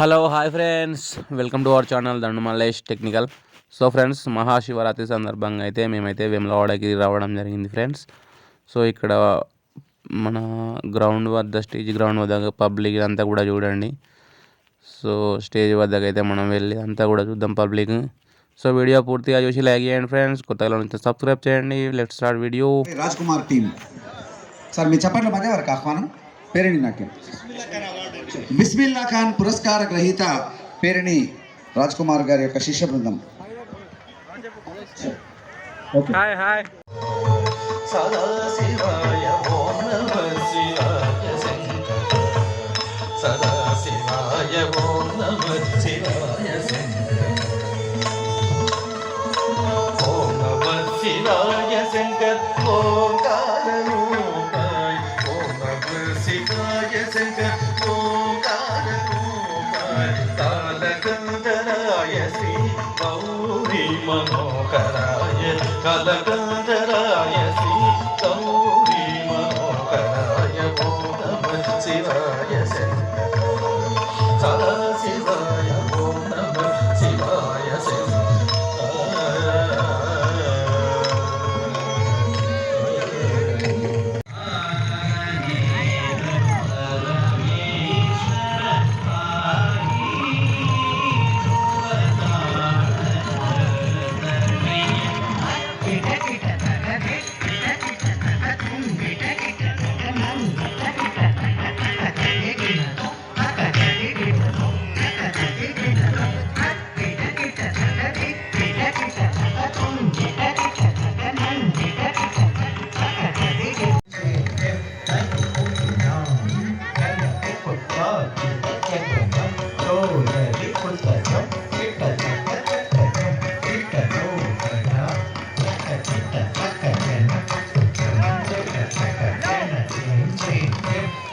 Hello hi friends. Welcome to our channel Dandu Mallesh technical. So friends Mahashivratri సందర్భంగా అయితే మేమైతే వేములవాడకి రావడం జరిగింది ఫ్రెండ్స్. సో ఇక్కడ మన గ్రౌండ్ వద్ద స్టేజ్ గ్రౌండ్ వద్ద పబ్లిక్ అంతా కూడా చూడండి. సో స్టేజ్ వద్దకు అయితే మనం వెళ్ళి అంతా కూడా చూద్దాం పబ్లిక్. సో వీడియో పూర్తిగా చూసి లైక్ చేయండి ఫ్రెండ్స్. కొత్తగా ఉంటే సబ్స్క్రైబ్ చేయండి. Left start video. Raj Kumar team. Sir మీ చప్పట్ల మధ్య వారికి ఆహ్వానం పేరణి నాట్యం బిస్మిల్లా ఖాన్ పురస్కార గ్రహీత పేరణి రాజ్ కుమార్ గారి యొక్క శిష్య బృందం. హాయ్ హాయ్ సదాశివాయ ఓం శివాయ శంకర్ ఓంకారరూపాయ ఓం నమ శివాయ శంకర్ ఓంకారరూపాయ కాలకందరాయ శ్రీ గౌరీ మనోహరాయ కలకందరాయ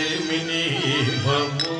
ఏమిని భము